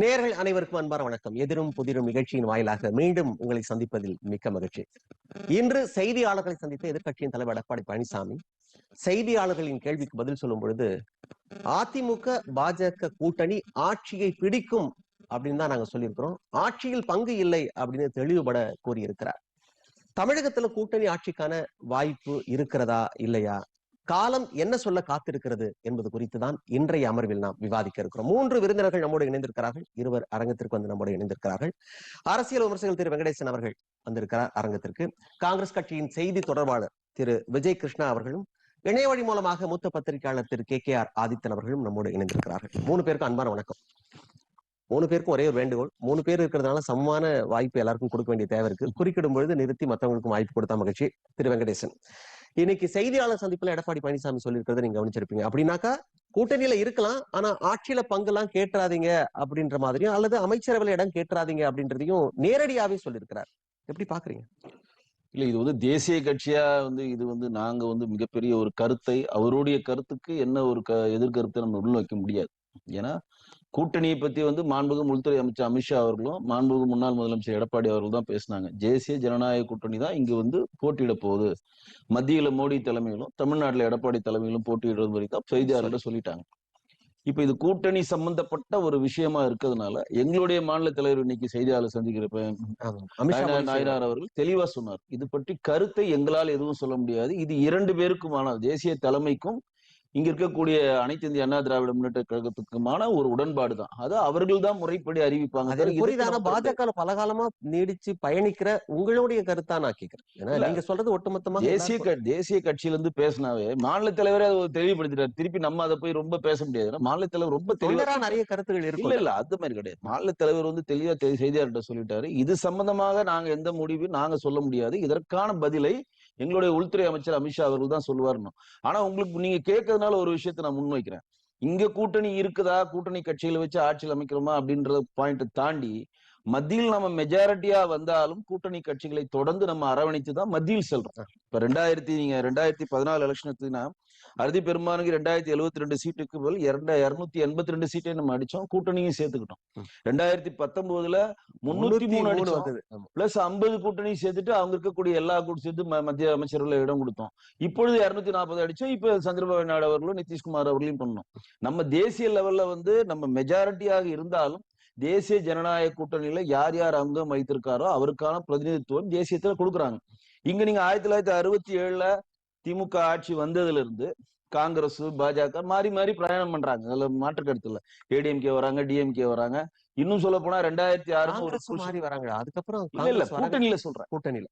நேர்கள் அனைவருக்கும் அன்பான வணக்கம். எதிரும் புதிரும் நிகழ்ச்சியின் வாயிலாக மீண்டும் உங்களை சந்திப்பதில் மிக்க மகிழ்ச்சி. இன்று செய்தியாளர்களை சந்தித்த எதிர்கட்சியின் தலைவர் எடப்பாடி பழனிசாமி செய்தியாளர்களின் கேள்விக்கு பதில் சொல்லும் பொழுது அதிமுக பாஜக கூட்டணி ஆட்சியை பிடிக்கும் அப்படின்னு தான் நாங்க சொல்லியிருக்கிறோம். ஆட்சியில் பங்கு இல்லை அப்படின்னு தெளிவுபட கூறியிருக்கிறார். தமிழகத்துல கூட்டணி ஆட்சிக்கான வாய்ப்பு இருக்கிறதா இல்லையா? காலம் என்ன சொல்ல காத்திருக்கிறது என்பது குறித்து தான் இன்றைய அமர்வில் நாம் விவாதிக்க இருக்கிறோம். மூன்று விருந்தினர்கள் நம்மோடு இணைந்திருக்கிறார்கள். இருவர் அரங்கத்திற்கு வந்து நம்மோடு இணைந்திருக்கிறார்கள். அரசியல் விமர்சகர் திரு வெங்கடேசன் அவர்கள் வந்திருக்கிறார் அரங்கத்திற்கு. காங்கிரஸ் கட்சியின் செய்தி தொடர்பாளர் திரு விஜய் கிருஷ்ணா அவர்களும் இணைய வழி மூலமாக மூத்த பத்திரிகையாளர் திரு கே கே ஆர் ஆதித்தன் அவர்களும் நம்மோடு இணைந்திருக்கிறார்கள். மூணு பேருக்கும் அன்பான வணக்கம். மூணு பேருக்கும் ஒரே ஒரு வேண்டுகோள். மூணு பேர் இருக்கிறதுனால சமமான வாய்ப்பு எல்லாருக்கும் கொடுக்க வேண்டிய தேவை இருக்கு. குறுக்கிடும் பொழுது நிறுத்தி மற்றவங்களுக்கும் வாய்ப்பு கொடுத்த மகிழ்ச்சி. திரு வெங்கடேசன். இன்னைக்கு செய்தியாளர் சந்திப்புல எடப்பாடி பழனிசாமி சொல்லியிருக்கிறத நீங்க கவனிச்சிருப்பீங்க. அப்படின்னாக்கா கூட்டணியில இருக்கலாம் ஆனா ஆட்சியில பங்கெல்லாம் கேட்டுறாதீங்க அப்படின்ற மாதிரியும் அல்லது அமைச்சரவையில இடம் கேட்டுறாதீங்க அப்படின்றதையும் நேரடியாவே சொல்லியிருக்கிறார். எப்படி பாக்குறீங்க? இல்ல இது வந்து தேசிய கட்சியா வந்து இது வந்து நாங்க வந்து மிகப்பெரிய ஒரு கருத்தை அவருடைய கருத்துக்கு என்ன ஒரு க எதிர்கருத்தை நம்ம உள்நோக்க முடியாது. ஏன்னா கூட்டணியை பத்தி வந்து மாண்புகு உள்துறை அமைச்சர் அமித்ஷா அவர்களும் மாண்புகு முன்னாள் முதலமைச்சர் எடப்பாடி அவர்கள் தான் பேசினாங்க. தேசிய ஜனநாயக கூட்டணி தான் இங்கு வந்து போட்டியிட போகுது. மத்தியில மோடி தலைமையிலும் தமிழ்நாட்டுல எடப்பாடி தலைமையிலும் போட்டியிடுறது தான் செய்தியாளர்கிட்ட சொல்லிட்டாங்க. இப்ப இது கூட்டணி சம்பந்தப்பட்ட ஒரு விஷயமா இருக்கிறதுனால எங்களுடைய மாநில தலைவர் இன்னைக்கு செய்தியாளர் சந்திக்கிறப்ப நாயனார் அவர்கள் தெளிவா சொன்னார். இது பற்றி கருத்தை எங்களால் எதுவும் சொல்ல முடியாது. இது இரண்டு பேருக்குமான தேசிய தலைமைக்கும் இங்க இருக்கக்கூடிய அனைத்து இந்திய அண்ணா திராவிட முன்னேற்ற கழகத்துக்குமான ஒரு உடன்பாடு தான். அது அவர்கள் தான் முறைப்படி அறிவிப்பாங்க. அது எனக்கு இதுக்கு புரியுது. ஆனா நம்ம கருத்து- பாஜக பல காலமா நீடிச்சு பயணிக்கிற உங்களுடைய கருத்தா நான் இல்ல. நீங்க சொல்றது ஒட்டுமொத்தமா தேசிய தேசிய கட்சியில இருந்து பேசினாவே மாநில தலைவரே அதை தெளிவுபடுத்திட்டார். திருப்பி நம்ம அதை போய் ரொம்ப பேச முடியாது. மாநில தலைவர் ரொம்ப தெளிவா நிறைய கருத்துகள் இல்ல இருக்கும். இல்ல அது மாதிரி கிடையாது. மாநில தலைவர் வந்து தெளிவா செய்தியாளர்கிட்ட சொல்லிட்டாரு. இது சம்பந்தமாக நாங்க எந்த முடிவும் நாங்க சொல்ல முடியாது. இதற்கான பதிலை எங்களுடைய உள்துறை அமைச்சர் அமித்ஷா அவர்கள் தான் சொல்லுவாருன்னு ஆனா உங்களுக்கு நீங்க கேட்கறதுனால ஒரு விஷயத்தை நான் முன்வைக்கிறேன். இங்க கூட்டணி இருக்குதா? கூட்டணி கட்சிகளை வச்சு ஆட்சியில் அமைக்கிறோமா? அப்படின்ற பாயிண்ட் தாண்டி மத்தியில் நம்ம மெஜாரிட்டியா வந்தாலும் கூட்டணி கட்சிகளை தொடர்ந்து நம்ம அரவணைத்து தான் மத்தியில் செல்றோம். இப்ப ரெண்டாயிரத்தி நீங்க ரெண்டாயிரத்தி பதினாலு எலெக்ஷன் எடுத்தீங்கன்னா அறுதி பெரும்பான்மைக்கு ரெண்டாயிரத்தி எழுபத்தி ரெண்டு சீட்டுக்கு பதில் இரண்டு இருநூத்தி எண்பத்தி ரெண்டு சீட்டை நம்ம அடிச்சோம். கூட்டணியும் சேர்த்துக்கிட்டோம். ரெண்டாயிரத்தி பத்தொன்பதுல முன்னூத்தி மூணு அடிச்சோம். வந்தது. பிளஸ் ஐம்பது கூட்டணியும் சேர்த்துட்டு அவங்க இருக்கக்கூடிய எல்லா கூட்டு சேர்த்து மத்திய அமைச்சர்கள் இடம் கொடுத்தோம். இப்பொழுது இருநூத்தி நாற்பது அடிச்சோம். இப்ப சந்திரபாபு நாயுடு அவர்களும் நிதிஷ்குமார் அவர்களையும் பண்ணோம். நம்ம தேசிய லெவல்ல வந்து நம்ம மெஜாரிட்டியாக இருந்தாலும் தேசிய ஜனநாயக கூட்டணியில யார் யார் அங்கம் வைத்திருக்காரோ அவருக்கான பிரதிநிதித்துவம் தேசியத்துல கொடுக்குறாங்க. இங்க நீங்க ஆயிரத்தி தொள்ளாயிரத்தி அறுபத்தி ஏழுல திமுக ஆட்சி வந்ததுல இருந்து காங்கிரஸ் பாஜக மாறி மாறி பிரயாணம் பண்றாங்க. அதுல மாற்று கருத்து இல்ல. ஏடிஎம்கே வராங்க டிஎம்கே வராங்க. இன்னும் சொல்ல போனா ரெண்டாயிரத்தி ஆறு மாறி வராங்க அதுக்கப்புறம் இல்ல. கூட்டணியில சொல்றேன். கூட்டணியில.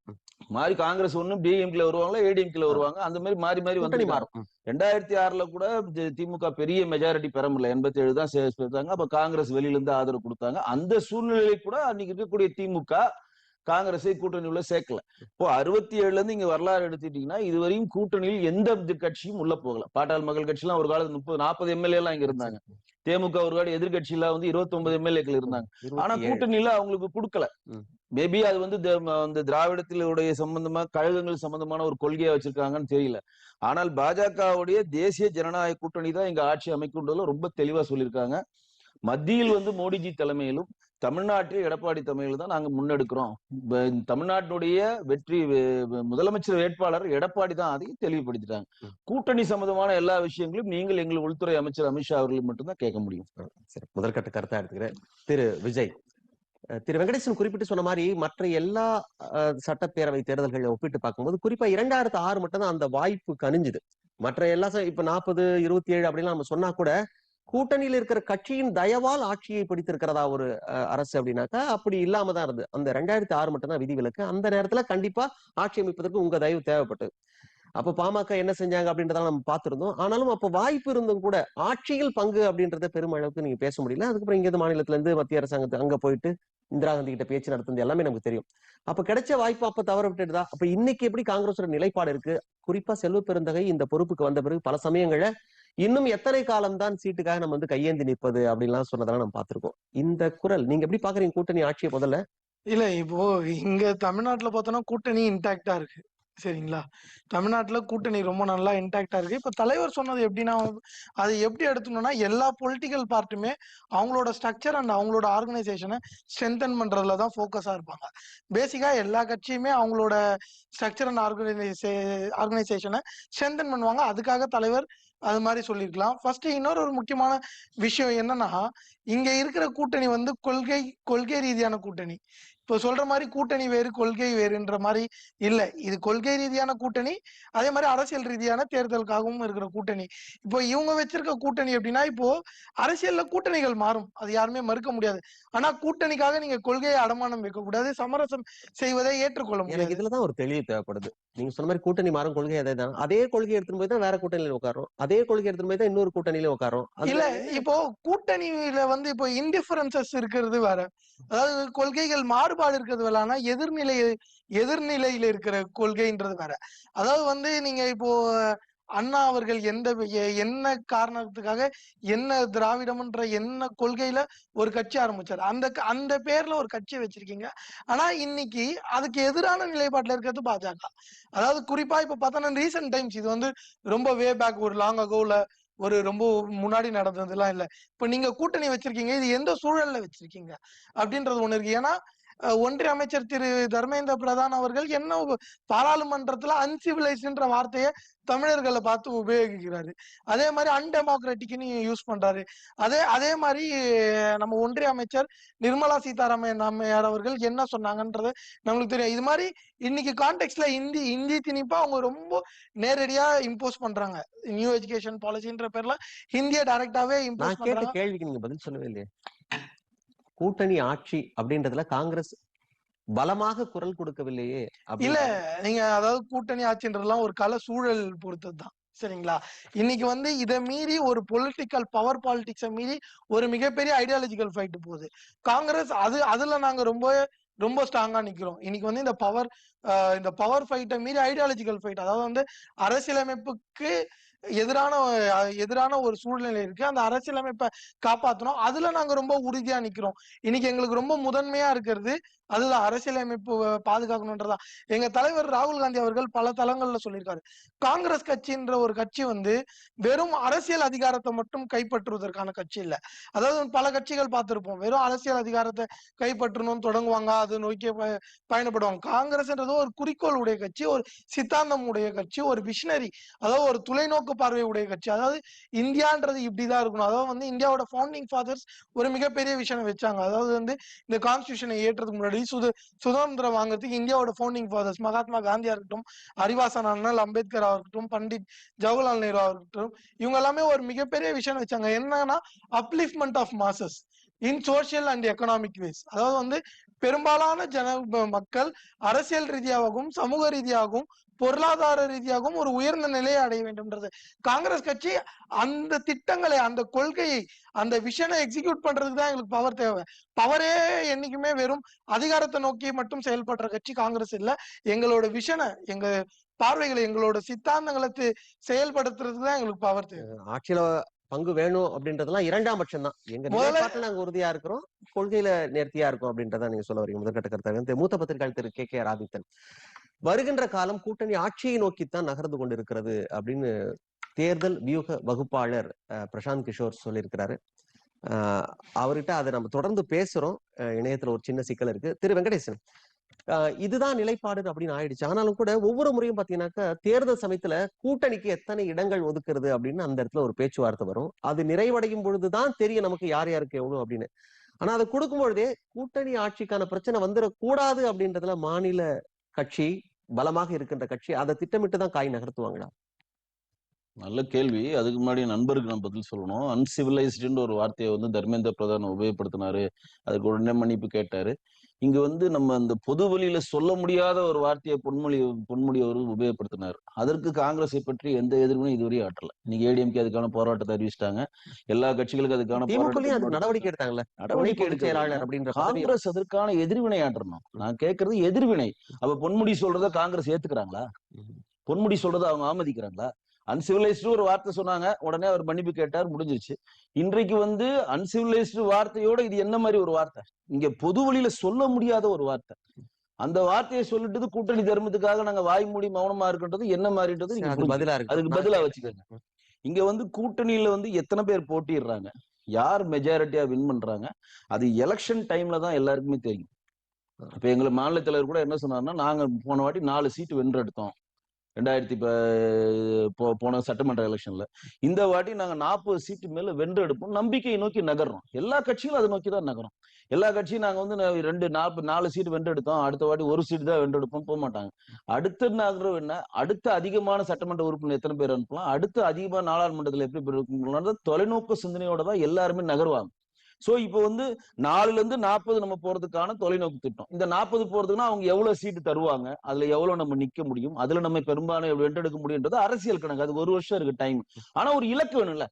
மாறி காங்கிரஸ் ஒண்ணு டிஎம்கேல வருவாங்க ஏடிஎம்கேல வருவாங்க. அந்த மாதிரி மாறி மாறி வந்து மாறும். ரெண்டாயிரத்தி ஆறுல கூட திமுக பெரிய மெஜாரிட்டி பெற முடியல. எண்பத்தி ஏழு தான் சேர்த்தாங்க அப்ப காங்கிரஸ் வெளியில இருந்து ஆதரவு கொடுத்தாங்க. அந்த சூழ்நிலை கூட அன்னைக்கு இருக்கக்கூடிய திமுக காங்கிரஸை கூட்டணி உள்ள சேர்க்கல. இப்போ அறுபத்தி ஏழுல இருந்து இங்க வரலாறு எடுத்துட்டீங்கன்னா இதுவரையும் கூட்டணியில் எந்த கட்சியும் உள்ள போகல. பாட்டாள் மக்கள் கட்சி எல்லாம் ஒரு காலத்து முப்பது நாற்பது எம்எல்ஏ எல்லாம் இங்க இருந்தாங்க. தேமுக ஒரு காலம் எதிர்கட்சியில வந்து இருபத்தி ஒன்பது எம்எல்ஏக்கள் இருந்தாங்க. ஆனா. கூட்டணியில அவங்களுக்கு கொடுக்கல. மேபி அது வந்து த- ம- அந்த திராவிடத்திலுடைய சம்பந்தமா கழகங்கள் சம்பந்தமான ஒரு கொள்கையா வச்சிருக்காங்கன்னு தெரியல. ஆனால் பாஜகவுடைய தேசிய ஜனநாயக கூட்டணி தான் இங்க ஆட்சி அமைக்கின்றதுல ரொம்ப தெளிவா சொல்லியிருக்காங்க. மத்தியில் வந்து மோடிஜி தலைமையிலும் தமிழ்நாட்டில் எடப்பாடி தலைமையில தான் நாங்க முன்னெடுக்கிறோம். தமிழ்நாட்டினுடைய வெற்றி முதலமைச்சர் வேட்பாளர் எடப்பாடி தான் அதையும் தெளிவுபடுத்திட்டாங்க. கூட்டணி சம்பந்தமான எல்லா விஷயங்களும் நீங்கள் எங்கள் உள்துறை அமைச்சர் அமித்ஷா அவர்கள் மட்டும்தான் கேட்க முடியும். சரி. முதற்கட்ட கருத்தா எடுத்துக்கிறேன். திரு விஜய். திரு வெங்கடேசன் குறிப்பிட்டு சொன்ன மாதிரி மற்ற எல்லா சட்டப்பேரவை தேர்தல்களை ஒப்பிட்டு பார்க்கும்போது குறிப்பா இரண்டாயிரத்து ஆறு மட்டும் தான் அந்த வாய்ப்பு கனிஞ்சுது. மற்ற எல்லா இப்ப நாற்பது இருபத்தி ஏழு அப்படிலாம் நம்ம சொன்னா கூட கூட்டணியில் இருக்கிற கட்சியின் தயவால் ஆட்சியை பிடித்திருக்கிறதா ஒரு அரசு அப்படின்னாக்கா அப்படி இல்லாம தான் இருந்தது. அந்த ரெண்டாயிரத்தி ஆறு மட்டும் தான் விதிவிலக்கு. அந்த நேரத்துல கண்டிப்பா ஆட்சி அமைப்பதற்கு உங்க தயவு தேவைப்பட்டது அப்ப பாமக என்ன செஞ்சாங்க அப்படின்றதெல்லாம் நம்ம பார்த்திருந்தோம். ஆனாலும் அப்ப வாய்ப்பு இருந்தும் கூட ஆட்சியில் பங்கு அப்படின்றத பெருமளவுக்கு நீங்க பேச முடியல. அதுக்கப்புறம் இங்கே மாநிலத்துல இருந்து மத்திய அரசாங்கத்து அங்க போயிட்டு இந்திரா காந்தி கிட்ட பேச்சு நடத்துனது எல்லாமே நமக்கு தெரியும். அப்ப கிடைச்ச வாய்ப்பு அப்ப தவற விட்டுட்டுதா அப்ப இன்னைக்கு எப்படி காங்கிரஸோட நிலைப்பாடு இருக்கு? குறிப்பா செல்வ பெருந்தகை இந்த பொறுப்புக்கு வந்த பிறகு பல சமயங்களை இன்னும் எத்தனை காலம் தான் சீட்டுக்காக நம்ம வந்து கையேந்தி நிற்பது அப்படின்லாம் சொன்னதெல்லாம் நம்ம பார்த்திருக்கோம். இந்த குரல் நீங்க எப்படி பாக்குறீங்க கூட்டணி ஆட்சியை முதல்ல? இல்ல இப்போ இங்க தமிழ்நாட்டுல பார்த்தோம்னா கூட்டணி இன்டாக்டா இருக்கு. சரிங்களா? தமிழ்நாட்டுல கூட்டணி ரொம்ப நல்லா இன்டாக்டா இருக்கு. இப்ப தலைவர் சொன்னது எப்படின்னா அதை எப்படி எடுத்துனோம்னா எல்லா பொலிட்டிக்கல் பார்ட்டுமே அவங்களோட ஸ்ட்ரக்சர் அண்ட் அவங்களோட ஆர்கனைசேஷனை ஸ்ட்ரென்தன் பண்றதுல தான் ஃபோக்கஸா இருப்பாங்க. பேசிக்கா எல்லா கட்சியுமே அவங்களோட ஸ்ட்ரக்சர் அண்ட் ஆர்கனைசே ஆர்கனைசேஷனை ஸ்ட்ரென்தன் பண்ணுவாங்க. அதுக்காக தலைவர் அது மாதிரி சொல்லியிருக்கலாம் ஃபர்ஸ்ட் இன்னொரு ஒரு முக்கியமான விஷயம் என்னன்னா இங்க இருக்கிற கூட்டணி வந்து கொள்கை கொள்கை ரீதியான கூட்டணி. இப்போ சொல்ற மாதிரி கூட்டணி வேறு கொள்கை வேறுன்ற மாதிரி இல்ல. இது கொள்கை ரீதியான கூட்டணி அதே மாதிரி அரசியல் ரீதியான தேர்தலுக்காகவும் இருக்கிற கூட்டணி. இப்போ இவங்க வச்சிருக்க கூட்டணி எப்படின்னா இப்போ அரசியல்ல கூட்டணிகள் மாறும். அது யாருமே மறுக்க முடியாது. ஆனா கூட்டணிக்காக நீங்க கொள்கையை அடமானம் வைக்க கூடாது சமரசம் செய்வதை ஏற்றுக்கொள்ள முடியாது. இதுலதான் ஒரு தெளிவு தேவைப்படுது. நீங்க சொன்ன மாதிரி கூட்டணி மாறும் கொள்கை அதே தான். அதே கொள்கை எடுத்துட்டு போய் தான் வேற கூட்டணியில உட்காரும் அதே கொள்கை எடுத்துட்டு போய் தான் இன்னொரு கூட்டணியில உட்காரும் இல்ல இப்போ கூட்டணியில வந்து இப்போ இன்டிஃபரன்சஸ் இருக்கிறது வேற. அதாவது கொள்கைகள் வேறுபாடு இருக்கிறது வேற. எதிர்நிலை எதிர்நிலையில இருக்கிற கொள்கைன்றது வேற. அதாவது வந்து நீங்க இப்போ அண்ணா அவர்கள் எந்த என்ன காரணத்துக்காக என்ன திராவிடம்ன்ற என்ன கொள்கையில ஒரு கட்சி ஆரம்பிச்சாரு? அந்த அந்த பேர்ல ஒரு கட்சி வச்சிருக்கீங்க. ஆனா இன்னைக்கு அதுக்கு எதிரான நிலைப்பாட்டுல இருக்கிறது பாஜக. அதாவது குறிப்பா இப்ப பார்த்தோன்னா ரீசெண்ட் டைம்ஸ் இது வந்து ரொம்ப வே பேக் ஒரு லாங் அகோல ஒரு ரொம்ப முன்னாடி நடந்ததுலாம் இல்ல. இப்ப நீங்க கூட்டணி வச்சிருக்கீங்க இது எந்த சூழல்ல வச்சிருக்கீங்க? அப்படின்றது ஒண்ணு இருக்கு. ஏன்னா ஒன்றிய அமைச்சர் திரு தர்மேந்திர பிரதான் அவர்கள் என்ன பாராளுமன்றத்துல அன்சிவிலைஸ்ன்ற வார்த்தையை தமிழர்களை பார்த்து உபயோகிக்கிறாரு. அதே மாதிரி அன்டெமோக்ராட்டிக்னு யூஸ் பண்றாரு. அதே அதே மாதிரி நம்ம ஒன்றிய அமைச்சர் நிர்மலா சீதாராமன் அம்மையார் அவர்கள் என்ன சொன்னாங்கன்றது நம்மளுக்கு தெரியும். இது மாதிரி இன்னைக்கு கான்டெக்ட்ல இந்தி இந்தி திணிப்பா அவங்க ரொம்ப நேரடியா இம்போஸ் பண்றாங்க. நியூ எஜுகேஷன் பாலிசின்ற பேர்ல ஹிந்தியை டைரக்டாவே இம்போஸ் பண்றாங்க. கேள்விக்கு நீங்க பதில் சொல்லவே இல்லையே. கூட்டணி ஆட்சி அப்படின்றதுல காங்கிரஸ் பலமாக குரல் கொடுக்கவில்லையே இல்ல நீங்க அதாவது கூட்டணி ஆட்சின்றதுலாம் ஒரு கல சூழல் பொறுத்ததுதான். சரிங்களா? இன்னைக்கு வந்து இதை மீறி ஒரு பொலிட்டிக்கல் பவர் பாலிடிக்ஸை மீறி ஒரு மிகப்பெரிய ஐடியாலஜிக்கல் ஃபைட் போகுது. காங்கிரஸ் அது அதுல நாங்க ரொம்ப ரொம்ப ஸ்ட்ராங்கா நிக்கிறோம். இன்னைக்கு வந்து இந்த பவர் இந்த பவர் ஃபைட்டை மீறி ஐடியாலஜிக்கல் ஃபைட் அதாவது வந்து அரசியலமைப்புக்கு எதிரான எதிரான ஒரு சூழ்நிலை இருக்கு. அந்த அரசியலமைப்பை காப்பாத்தணும். அதுல நாங்க ரொம்ப உறுதியா நிக்கிறோம். இன்னைக்கு எங்களுக்கு ரொம்ப முதன்மையா இருக்கிறது அதுதான். அரசியலமைப்பு அஹ், எங்க தலைவர் ராகுல் காந்தி அவர்கள் பல தளங்கள்ல சொல்லியிருக்காரு. காங்கிரஸ் கட்சின்ற ஒரு கட்சி வந்து வெறும் அரசியல் அதிகாரத்தை மட்டும் கைப்பற்றுவதற்கான கட்சி இல்ல. அதாவது பல கட்சிகள் பார்த்திருப்போம். வெறும் அரசியல் அதிகாரத்தை கைப்பற்றணும்னு தொடங்குவாங்க. அது நோக்கி ப- பயணப்படுவாங்க. காங்கிரஸ்ன்றது ஒரு குறிக்கோள் உடைய கட்சி ஒரு சித்தாந்தம் உடைய கட்சி ஒரு விஷனரி அதாவது ஒரு தொலைநோக்கு பார்வை உடைய கட்சி. அதாவது இந்தியான்றது இப்படிதான் இருக்கணும். அதாவது வந்து இந்தியாவோட ஃபவுண்டிங் ஃபாதர்ஸ் ஒரு மிகப்பெரிய விஷயம் வச்சாங்க. அதாவது வந்து இந்த கான்ஸ்டியூஷனை ஏற்றதுக்கு முன்னாடி சுத சுதந்திரம் வாங்குறதுக்கு இந்தியாவோட ஃபவுண்டிங் ஃபாதர்ஸ் மகாத்மா காந்தியா இருக்கட்டும் அறிவாசன் அண்ணல் அம்பேத்கர் இருக்கட்டும் பண்டிட் ஜவஹர்லால் நேரு இருக்கட்டும் இவங்க எல்லாமே ஒரு மிகப்பெரிய விஷயம் வச்சாங்க. என்னன்னா upliftment of masses in social and economic ways அதாவது வந்து பெரும்பாலான ஜன மக்கள் அரசியல் ரீதியாகவும் சமூக ரீதியாகவும் பொருளாதார ரீதியாகவும் ஒரு உயர்ந்த நிலையை அடைய வேண்டும்ன்றது. காங்கிரஸ் கட்சி அந்த திட்டங்களை அந்த கொள்கையை அந்த விஷனை எக்ஸிக்யூட் பண்றதுக்கு தான் எங்களுக்கு பவர் தேவை. பவரே என்னைக்குமே வெறும் அதிகாரத்தை நோக்கி மட்டும் செயல்படுற கட்சி காங்கிரஸ் இல்ல. எங்களோட விஷனை எங்க பார்வைகளை எங்களோட சித்தாந்தங்களை செயல்படுத்துறதுக்கு தான் எங்களுக்கு பவர் தேவை. ஆட்சியில பங்கு வேணும் அப்படின்றதெல்லாம் இரண்டாம் பட்சம் தான் எங்க நிலைப்பாட்டுல நாங்க உறுதியா இருக்கிறோம். கொள்கையில நேர்த்தியா இருக்கும் அப்படின்றத நீங்க சொல்ல வரீங்க. முதற்கட்ட கருத்தாக மூத்த பத்திரிகையாளர் திரு கே. கே. ஆதித்தன் வருகின்ற காலம் கூட்டணி ஆட்சியை நோக்கித்தான் நகர்ந்து கொண்டிருக்கிறது அப்படின்னு தேர்தல் வியூக வகுப்பாளர் பிரசாந்த் கிஷோர் சொல்லியிருக்கிறாரு. அவர்கிட்ட அதை நம்ம தொடர்ந்து பேசுறோம். இணையத்துல ஒரு சின்ன சிக்கல் இருக்கு. திரு வெங்கடேசன் இதுதான் நிலைப்பாடு அப்படின்னு ஆயிடுச்சு. ஆனாலும் கூட ஒவ்வொரு முறையும் பாத்தீங்கன்னாக்கா தேர்தல் சமயத்துல கூட்டணிக்கு எத்தனை இடங்கள் ஒதுக்குறது அப்படின்னு அந்த இடத்துல ஒரு பேச்சுவார்த்தை வரும். அது நிறைவடையும் பொழுதுதான் தெரியும் நமக்கு யார் யாருக்கு எவ்வளவு அப்படின்னு. ஆனா அதை கொடுக்கும் பொழுதே கூட்டணி ஆட்சிக்கான பிரச்சனை வந்துடக்கூடாது அப்படின்றதுல மாநில கட்சி பலமாக இருக்கின்ற கட்சி அதை திட்டமிட்டு தான் காய் நகர்த்துவாங்களா? நல்ல கேள்வி. அதுக்கு முன்னாடி நண்பருக்கு நான் பதில் சொல்லணும். அன்சிவிலைஸ்டுன்னு ஒரு வார்த்தையை வந்து தர்மேந்திர பிரதான் உபயோகப்படுத்தினாரு. அதுக்கு உடனே மன்னிப்பு கேட்டாரு. இங்க வந்து நம்ம அந்த பொது வழியில சொல்ல முடியாத ஒரு வார்த்தையை பொன்மொழி பொன்முடி அவர்கள் உபயோகப்படுத்தினார். அதற்கு காங்கிரஸை பற்றி எந்த எதிர்ப்பும் இதுவரையும் ஆற்றல. இன்னைக்கு ஏடிஎம்கே அதுக்கான போராட்டத்தை அறிவிச்சிட்டாங்க. எல்லா கட்சிகளுக்கும் அதுக்கான நடவடிக்கை எடுத்தாங்கல்ல? நடவடிக்கை பொதுச் செயலாளர் எடுக்க அப்படின்ற காங்கிரஸ் அதற்கான எதிர்வினை ஆற்றணும். நான் கேட்கறது எதிர்வினை. அப்ப பொன்முடி சொல்றத காங்கிரஸ் ஏத்துக்கிறாங்களா. பொன்முடி சொல்றத அவங்க ஆமதிக்கிறாங்களா அன்சிவிலைஸ்டு ஒரு வார்த்தை சொன்னாங்க. உடனே அவர் மன்னிப்பு கேட்டார். முடிஞ்சிருச்சு. இன்றைக்கு வந்து அன்சிவிலைஸ்டு வார்த்தையோட இது என்ன மாதிரி ஒரு வார்த்தை? இங்க பொது வழியில சொல்ல முடியாத ஒரு வார்த்தை. அந்த வார்த்தையை சொல்லிட்டு கூட்டணி தர்மத்துக்காக நாங்க வாய் மூடி மௌனமா இருக்கின்றது என்ன மாதிரின்றது. பதிலா இருக்கு. அதுக்கு பதிலா வச்சுக்கோங்க. இங்க வந்து கூட்டணியில வந்து எத்தனை பேர் போட்டிடுறாங்க யார் மெஜாரிட்டியா வின் பண்றாங்க? அது எலெக்ஷன் டைம்ல தான் எல்லாருக்குமே தெரியும். இப்ப எங்களை மாநில தலைவர் கூட என்ன சொன்னாருன்னா நாங்க போன வாட்டி நாலு சீட்டு வென்றெடுத்தோம். ரெண்டாயிரத்தி ப- போ- போன சட்டமன்ற எலெக்ஷன்ல இந்த வாட்டி நாங்கள் நாற்பது சீட்டு மேல வென்றெடுப்போம் நம்பிக்கையை நோக்கி நகர்றோம். எல்லா கட்சிகளும் அதை நோக்கி தான் நகரும். எல்லா கட்சியும் நாங்கள் வந்து ரெண்டு நாற்பது நாலு சீட்டு வென்றெடுத்தோம் அடுத்த வாட்டி ஒரு சீட்டு தான் வென்றெடுப்போம் போக மாட்டாங்க. அடுத்த நகரம் என்ன? அடுத்த அதிகமான சட்டமன்ற உறுப்பினர் எத்தனை பேர் அனுப்பலாம்? அடுத்த அதிகமான நாடாளுமன்றத்தில் எப்படி பேர் தொலைநோக்கு சிந்தனையோட தான் எல்லாருமே நகருவாங்க. சோ இப்போ வந்து நாலுல இருந்து நாற்பது நம்ம போறதுக்கான தொலைநோக்கு திட்டம். இந்த நாற்பது போறதுக்குன்னா அவங்க எவ்வளவு சீட்டு தருவாங்க? அதுல எவ்வளவு நம்ம நிக்க முடியும்? அதுல நம்ம பெரும்பாலும் வென்றெடுக்க முடியுன்றது அரசியல் கணக்கு. அதுக்கு ஒரு வருஷம் இருக்கு டைம் ஆனா ஒரு இலக்கு வேணும்ல.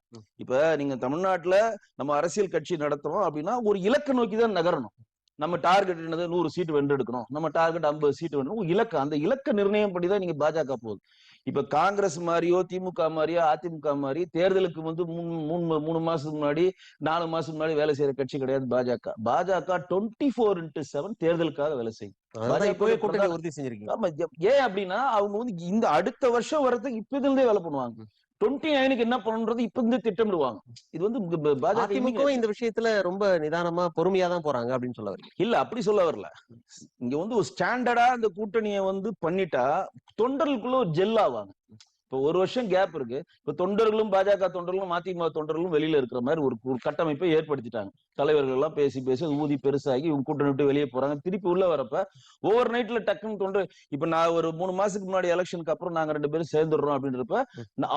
இப்ப நீங்க தமிழ்நாட்டுல நம்ம அரசியல் கட்சி நடத்துறோம் அப்படின்னா ஒரு இலக்கு நோக்கி தான் நகரணும். நம்ம டார்கெட் என்னது? நூறு சீட்டு வென்றெடுக்கணும் நம்ம டார்கெட் ஐம்பது சீட்டு வேணும் இலக்கு. அந்த இலக்க நிர்ணயம் பண்ணி தான் நீங்க பாஜக போகுது. இப்ப காங்கிரஸ் மாதிரியோ திமுக மாதிரியோ அதிமுக மாதிரி தேர்தலுக்கு வந்து மூணு மூணு மூணு மாசத்துக்கு முன்னாடி நாலு மாசத்துக்கு முன்னாடி வேலை செய்யற கட்சி கிடையாது பாஜக. பாஜக டுவெண்ட்டி ஃபோர் இன்ட்டு செவன் தேர்தலுக்காக வேலை செய்யும். உறுதி செஞ்சிருக்கீங்க. ஆமா ஏன் அப்படின்னா அவங்க வந்து இந்த அடுத்த வருஷம் வரதுக்கு இப்ப இருந்தே வேலை பண்ணுவாங்க. டுவெண்ட்டி நைனுக்கு என்ன பண்ணணுன்றது இப்ப இருந்து திட்டமிடுவாங்க. இது வந்து பாஜக இந்த விஷயத்துல ரொம்ப நிதானமா பொறுமையா தான் போறாங்க அப்படின்னு சொல்ல வரீங்க. இல்ல அப்படி சொல்ல வரல. இங்க வந்து ஒரு ஸ்டாண்டர்டா அந்த கூட்டணியை வந்து பண்ணிட்டா தொண்டர்களுக்குள்ள ஒரு ஜெல் ஆவாங்க. இப்ப ஒரு வருஷம் கேப் இருக்கு. இப்ப தொண்டர்களும் பாஜக தொண்டர்களும் அதிமுக தொண்டர்களும் வெளியில இருக்கிற மாதிரி ஒரு ஒரு கட்டமைப்பை ஏற்படுத்திட்டாங்க. தலைவர்கள் எல்லாம் பேசி பேசி ஊதி பெருசாகி இவங்க கூட்டணி விட்டு வெளியே போறாங்க. திருப்பி உள்ள வரப்ப ஓவர் நைட்ல டக்குன்னு தொண்டர் இப்ப நான் ஒரு மூணு மாசத்துக்கு முன்னாடி எலெக்ஷனுக்கு அப்புறம் நாங்க ரெண்டு பேரும் சேர்ந்துடுறோம் அப்படின்றப்ப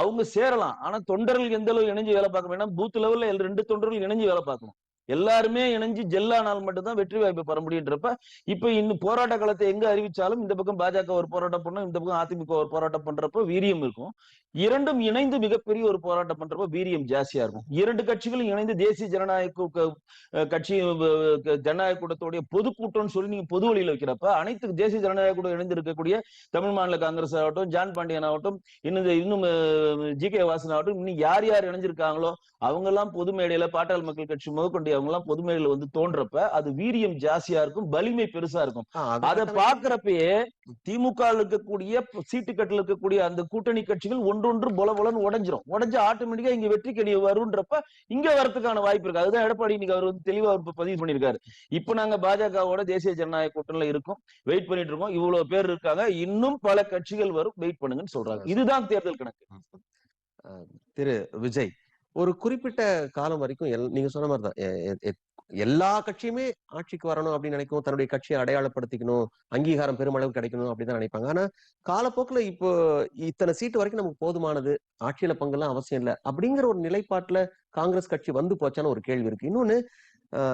அவங்க சேரலாம். ஆனா தொண்டர்கள் எந்த அளவு இணைஞ்சு வேலை பார்க்க வேண்டாம் பூத் லெவல்ல ரெண்டு தொண்டர்கள் இணைஞ்சு வேலை பார்க்கணும். எல்லாருமே இணைஞ்சு ஜெல்லானால் மட்டும்தான் வெற்றி வாய்ப்பை பெற முடியுன்றப்ப இப்ப இன்னும் போராட்ட காலத்தை எங்க அறிவிச்சாலும் இந்த பக்கம் பாஜக ஒரு போராட்டம் பண்ணும் இந்த பக்கம் அதிமுக ஒரு போராட்டம் பண்றப்ப வீரியம் இருக்கும். இரண்டும் இணைந்து மிகப்பெரிய ஒரு போராட்டம் பண்றப்ப வீரியம் ஜாஸ்தியா இருக்கும். இரண்டு கட்சிகளும் இணைந்து தேசிய ஜனநாயக கட்சி ஜனநாயக கூட்டத்துடைய பொதுக்கூட்டம்னு சொல்லி நீங்க பொது வழியில வைக்கிறப்ப அனைத்து தேசிய ஜனநாயக கூட்டம் இணைந்து இருக்கக்கூடிய தமிழ் மாநில காங்கிரஸ் ஆகட்டும் ஜான் பாண்டியன் ஆகட்டும் இன்னும் இந்த- இன்னும் ஜி கே வாசன் ஆகட்டும் இன்னும் யார் யார் இணைஞ்சிருக்காங்களோ அவங்க எல்லாம் பொது மேடையில பாட்டாள் மக்கள் கட்சி முதற்கொண்டு அவங்க எல்லாம் பொது மேடையில வந்து தோன்றப்ப அது வீரியம் ஜாஸ்தியா இருக்கும் வலிமை பெருசா இருக்கும். அது பாக்குறப்பயே திமுக இருக்கக்கூடிய சீட்டு கட்டில் இருக்கக்கூடிய அந்த கூட்டணி கட்சிகள் ஒன்றொன்று பொல பொலன்னு உடைஞ்சிரும். உடைஞ்சு ஆட்டோமேட்டிக்கா இங்க வெற்றி கடி வருன்றப்ப இங்க வரதுக்கான வாய்ப்பு இருக்கு. அதுதான் எடப்பாடி இன்னைக்கு அவர் வந்து தெளிவா பதிவு பண்ணிருக்காரு இப்ப நாங்க பாஜகவோட தேசிய ஜனநாயக கூட்டணியில இருக்கோம். வெயிட் பண்ணிட்டு இருக்கோம். இவ்வளவு பேர் இருக்காங்க. இன்னும் பல கட்சிகள் வரும். வெயிட் பண்ணுங்கன்னு சொல்றாங்க. இதுதான் தேர்தல் கணக்கு. திரு விஜய் ஒரு குறிப்பிட்ட காலம் வரைக்கும் எல்- நீங்க சொன்ன மாதிரிதான் தான் எல்லா கட்சியுமே ஆட்சிக்கு வரணும் அப்படின்னு நினைக்கும் தன்னுடைய கட்சியை அடையாளப்படுத்திக்கணும் அங்கீகாரம் பெருமளவு கிடைக்கணும் அப்படின்னு நினைப்பாங்க. ஆனா காலப்போக்குல இப்போ இத்தனை சீட்டு வரைக்கும் நமக்கு போதுமானது ஆட்சியில பங்கெல்லாம் அவசியம் இல்லை அப்படிங்கிற ஒரு நிலைப்பாட்டுல காங்கிரஸ் கட்சி வந்து போச்சான்னு ஒரு கேள்வி இருக்கு. இன்னொன்னு